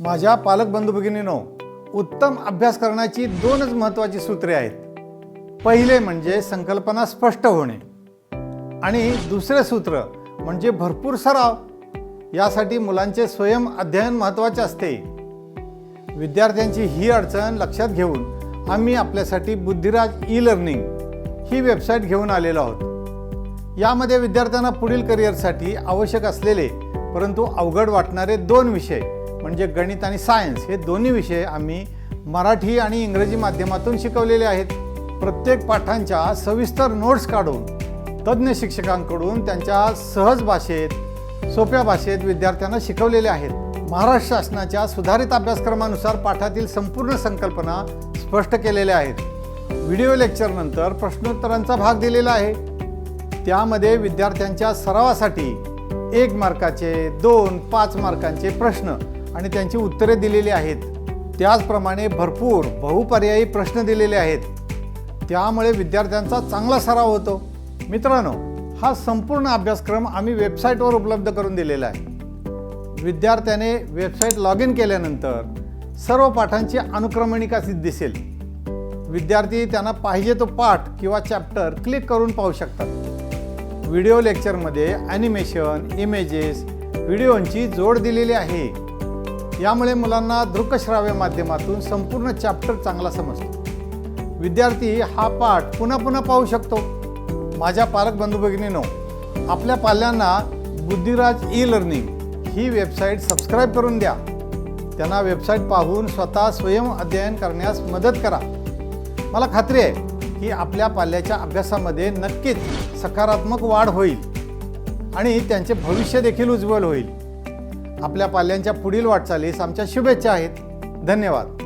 माझ्या पालक बंधू भगिनीनो उत्तम अभ्यास करण्याची दोनच महत्त्वाची सूत्रे आहेत. पहिले म्हणजे संकल्पना स्पष्ट होणे. आणि दुसरे सूत्र म्हणजे भरपूर सराव. यासाठी मुलांचे स्वयं अध्ययन महत्त्वाचे असते. विद्यार्थ्यांची ही अडचण लक्षात घेऊन आम्ही आपल्यासाठी बुद्धिराज ई लर्निंग ही वेबसाईट घेऊन आलेलो आहोत. यामध्ये विद्यार्थ्यांना पुढील करिअरसाठी आवश्यक असलेले परंतु अवघड वाटणारे दोन विषय. म्हणजे गणित आणि सायन्स हे दोन्ही विषय आम्ही मराठी आणि इंग्रजी माध्यमातून शिकवलेले आहेत. प्रत्येक पाठांच्या सविस्तर नोट्स काढून तज्ज्ञ शिक्षकांकडून त्यांच्या सहज भाषेत सोप्या भाषेत विद्यार्थ्यांना शिकवलेले आहेत. महाराष्ट्र शासनाच्या सुधारित अभ्यासक्रमानुसार पाठातील संपूर्ण संकल्पना स्पष्ट केलेल्या आहेत. व्हिडिओ लेक्चरनंतर प्रश्नोत्तरांचा भाग दिलेला आहे. त्यामध्ये विद्यार्थ्यांच्या सरावासाठी एक मार्काचे दोन पाच मार्कांचे प्रश्न. आणि त्यांची उत्तरे दिलेली आहेत. त्याचप्रमाणे भरपूर बहुपर्यायी प्रश्न दिलेले आहेत. त्यामुळे विद्यार्थ्यांचा चांगला सराव होतो. मित्रांनो हा संपूर्ण अभ्यासक्रम आम्ही वेबसाईटवर उपलब्ध करून दिलेला आहे. विद्यार्थ्याने वेबसाईट लॉग इन केल्यानंतर सर्व पाठांची अनुक्रमणिका दिसेल. विद्यार्थी त्यांना पाहिजे तो पाठ किंवा चॅप्टर क्लिक करून पाहू शकतात. व्हिडिओ लेक्चरमध्ये ॲनिमेशन इमेजेस व्हिडिओंची जोड दिलेली आहे. यामुळे मुलांना दृकश्राव्य माध्यमातून संपूर्ण चॅप्टर चांगला समजतो. विद्यार्थी हा पाठ पुन्हा पुन्हा पाहू शकतो. माझ्या पालक बंधू भगिनीनो आपल्या पाल्यांना बुद्धिराज ई लर्निंग ही वेबसाईट सबस्क्राईब करून द्या. त्यांना वेबसाईट पाहून स्वतः स्वयं अध्ययन करण्यास मदत करा. मला खात्री आहे की आपल्या पाल्याच्या अभ्यासामध्ये नक्कीच सकारात्मक वाढ होईल आणि त्यांचे भविष्य देखील उज्ज्वल होईल. आपल्या पाल्यांच्या पुढील वाटचालीस आमच्या शुभेच्छा आहेत. धन्यवाद.